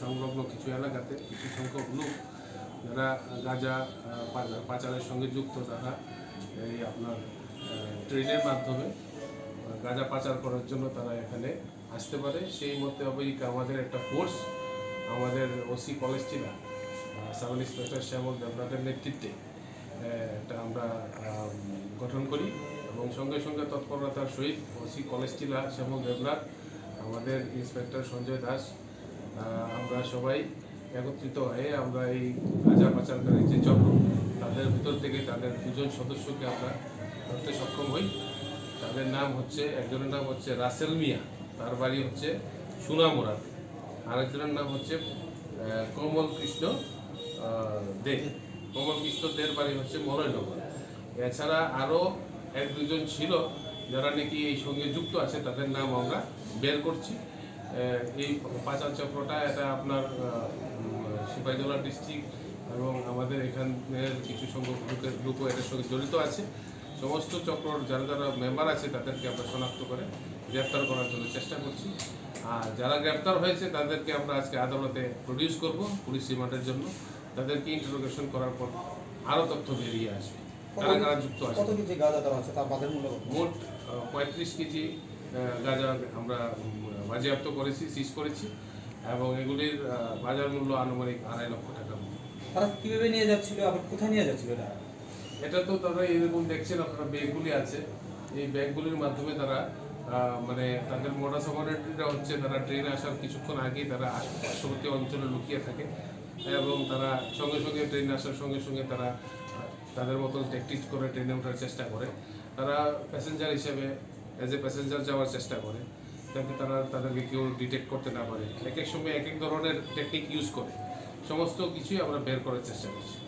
সংলগ্ন কিছু এলাকাতে কিছু সংখ্যক লোক যারা গাঁজা পাচারের সঙ্গে যুক্ত, তারা এই আপনার ট্রেনের মাধ্যমে গাঁজা পাচার করার জন্য তারা এখানে আসতে পারে। সেই মতে অবৈক আমাদের একটা ফোর্স আমাদের OC college Tilla sub inspector Shyamal দেবনাথের নেতৃত্বে এটা আমরা গঠন করি এবং সঙ্গে সঙ্গে তৎপরতার সহিত ওসি কলেজ টিলা শ্যামল দেবনাথ আমাদের ইন্সপেক্টর সঞ্জয় দাস আমরা সবাই একত্রিত হয়ে আমরা এই গাঁজা পাচারকারী যে চক্র, তাদের ভিতর থেকে তাদের দুজন সদস্যকে আমরা ধরতে সক্ষম হই। তাদের নাম হচ্ছে, একজনের নাম হচ্ছে রাসেল মিয়া, তার বাড়ি হচ্ছে সুনামুরাতে আরেকজনের নাম হচ্ছে কমল কৃষ্ণ দে। কমল কৃষ্ণ দের বাড়ি হচ্ছে মলয়নগর। এছাড়া আরও এক দুজন ছিল যারা নাকি এই সঙ্গে যুক্ত আছে, তাদের নাম আমরা বের করছি। এই পাচার চক্রটা এটা আপনার সিপাহীজলা ডিস্ট্রিক্ট এবং আমাদের এখানের কিছু সংখ্যক লোকের, লোকও এটার সঙ্গে জড়িত আছে। সমস্ত চক্রর যারা যারা মেম্বার আছে, তাদেরকে আমরা শনাক্ত করে গ্রেপ্তার করার জন্য চেষ্টা করছি। আর যারা গ্রেপ্তার হয়েছে, তাদেরকে আমরা আজকে আদালতে প্রডিউস করব পুলিশ রিমান্ডের জন্য। তাদেরকে ইন্টারোগেশন করার পর আরও তথ্য বেরিয়ে আসবে। কারা কারা যুক্ত আছে। কত কেজি গাঁজা দেওয়া আছে? তার বাজার মূল্য মোট পঁয়ত্রিশ কেজি গাঁজা আমরা বাজেয়াপ্ত করেছি সিজ করেছি এবং এগুলির বাজার মূল্য আনুমানিক আড়াই লক্ষ টাকা। তারা কীভাবে নিয়ে যাচ্ছিল? আবার কোথায় নিয়ে যাচ্ছিল এটা? এটা তো তারা এরকম দেখছেন আপনারা ব্যাগগুলি আছে। এই ব্যাগগুলির মাধ্যমে তারা মানে তাদের মোটা সমারিটা হচ্ছে তারা ট্রেনে আসার কিছুক্ষণ আগেই তারা পার্শ্ববর্তী অঞ্চলে লুকিয়ে থাকে এবং তারা সঙ্গে সঙ্গে ট্রেনে আসার সঙ্গে সঙ্গে তারা তাদের মতন ট্যাকটিক করে ট্রেনে ওঠার চেষ্টা করে। তারা প্যাসেঞ্জার হিসেবে অ্যাজ এ প্যাসেঞ্জার যাওয়ার চেষ্টা করে। যাতে তারা তাদেরকে কেউ ডিটেক্ট করতে না পারে। এক এক সময় এক এক ধরনের টেকনিক ইউজ করে। সমস্ত কিছুই আমরা বের করার চেষ্টা করছি।